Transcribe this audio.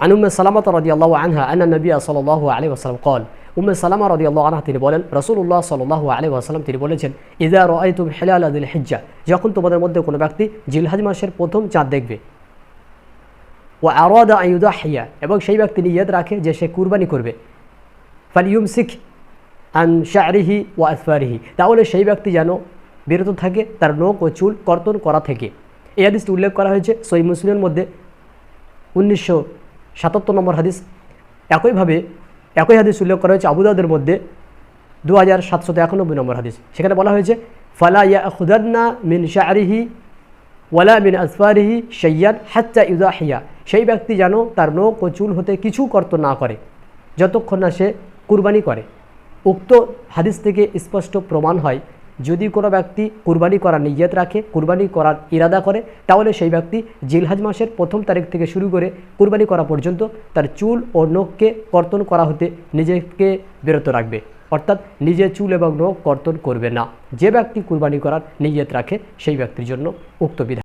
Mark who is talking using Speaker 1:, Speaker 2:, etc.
Speaker 1: عن উম্মে সালামত রদি আনহা আন্না নবী সাল্লাহ আলী আসসালাম কল উম্মে সালামা রদি আল্লাহ আনহা তিনি বলেন রসুল্লাহ সাল্লাহ আলী আসসালাম তিনি বলেছেন ইজা রয় তুম হেলাল আদিল হিজ্জা যখন তোমাদের মধ্যে কোনো ব্যক্তি জিলহাজ মাসের প্রথম চাঁদ দেখবে ও আরদা আয়ুদা হিয়া এবং সেই ব্যক্তি নিয়াদ রাখে যে সে কুরবানি করবে ফালিউম শিখ আন শাহরিহি ও আসফারিহি তাহলে সেই ব্যক্তি যেন বিরত থাকে, তার নখ ও চুল কর্তন করা থেকে। এই হাদিসটি উল্লেখ করা হয়েছে সই মুসলিমের মধ্যে উনিশশো সাতাত্তর নম্বর হাদিস। একইভাবে, একই হাদিস উল্লেখ করা হয়েছে আবুদাদের মধ্যে দু হাজার সাতশত একানব্বই নম্বর হাদিস। সেখানে বলা হয়েছে, ফালা ইয়া খুদান্না মিন শাহরিহি ওয়ালা মিন আসফারিহি সৈয়াদ হাচ্চা ইউদাহিয়া। সেই ব্যক্তি যেন তার নখ ও চুল হতে কিছু কর্ত না করে, যতক্ষণ না সে কুরবানি করে। উক্ত হাদিস থেকে স্পষ্ট প্রমাণ হয় যদি কোনো ব্যক্তি কুরবানি করার নিয়ত রাখে, কুরবানি করার ইরাদা করে, তাহলে সেই ব্যক্তি জিলহাজ মাসের প্রথম তারিখ থেকে শুরু করে কুরবানি করা পর্যন্ত তার চুল ও নখকে কর্তন করা হতে নিজেকে বিরত রাখবে। অর্থাৎ নিজে চুল এবং নখ কর্তন করবে না। যে ব্যক্তি কুরবানি করার নিয়ত রাখে, সেই ব্যক্তির জন্য উক্ত বিধান